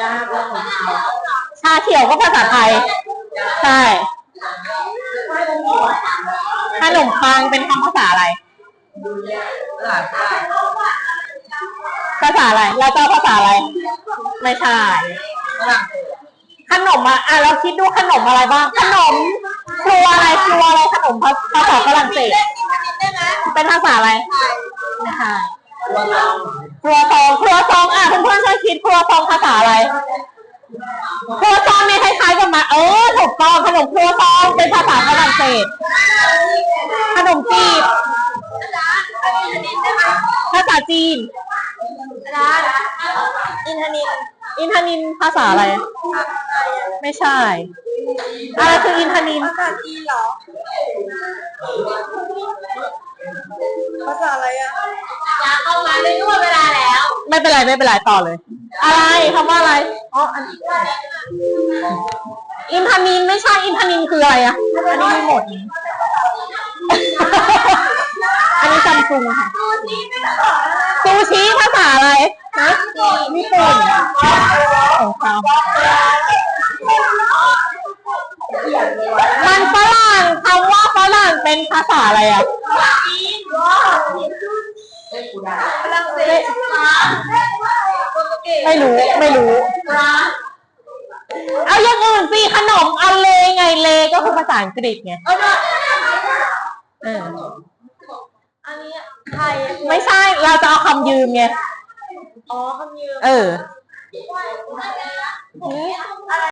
ยากเรื่องของเขาชาเขียวก็ภาษาไทย ใช่ขนมปังเป็นคำภาษาอะไรหลานชายภาษาอะไร เราจะเอาภาษาอะไร ไม่ใช่ ขนมอะอะเราคิดดูขนมอะไรบ้าง ขนมครัวอะไรครัวอะไรขนมภาภาษาฝรั่งเศส เป็นภาษาอะไรไม่ใช่ ตัวเราครัวซองครัวซองอะเพื่อนๆช่วยคิดครัวซองภาษาอะไรครัวซองมีคล้ายๆกันมาเออถูกต้องขนมครัวซองเป็นภาษาฝรั่งเศส ขนมจีบภาษาจีนอินทนินอินทนินภาษาอะไร ไม่ใช่อะไรคืออินทนินภาษาจีนเหรอภาษาอะไรอะ เป็นไรไม่เป็นไรต่อเลย อะไรคำว่าอะไรอ๋ออันอินทนินไม่ใช่อินทนินคืออะไรอะอันนี้ไม่หมด อันนี้ซัมซุงค่ะซูชิภาษาอะไรฮะญี่ปุ่นของเขามันฝรั่งคำว่าฝรั่งเป็นภาษาอะไรอะฝรั่งเศสโปรตุเกส ไม่รู้ไม่รู้ เอาอย่างอื่นสิขนมเอาเลไงเลก็คือภาษาอังกฤษไงเอาเนอะเอออันนี้ไทยไม่ใช่เราจะเอาคำยืมไง อ๋อคำยืมเออ อะไรนะ